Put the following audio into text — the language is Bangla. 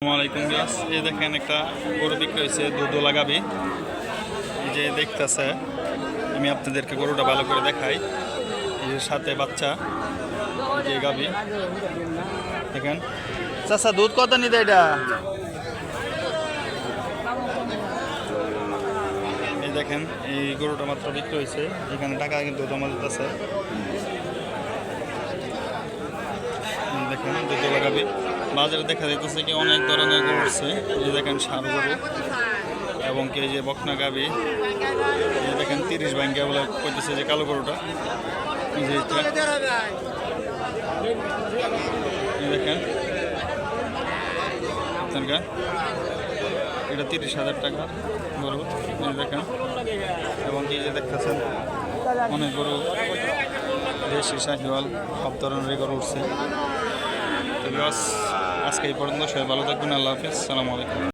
আসসালামাইকুম গাছ এই দেখেন একটা গরু বিক্রি হয়েছে দুধ লাগাবি এই যে দেখতেছে, আমি আপনাদেরকে গরুটা ভালো করে দেখাই। এই সাথে বাচ্চা যে গাবি দেখেন। চাষা দুধ কত নিতে এটা? এই দেখেন, এই গরুটা মাত্র বিক্রি হয়েছে। এখানে টাকা কিন্তু জমা দিতেছে। দেখেন দুধ লাগাবি বাজারে দেখা যাইতেছে কি অনেক ধরনের এই যে দেখেন সার গরু এবং কি যে বকনা গাবি যে দেখেন তিরিশ ব্যাংকে বলে কইতেছে যে কালো গরুটা। দেখেন। এটা তিরিশ হাজার টাকা গরু। দেখেন। এবং কি যে দেখতেছেন, অনেক গরু দেশি, শাহিওয়াল, সব ধরনের গরু উঠছে। তো আজকে এই পর্যন্ত সবাই ভালো থাকবেন আল্লাহ হাফিজ সালামু আলাইকুম।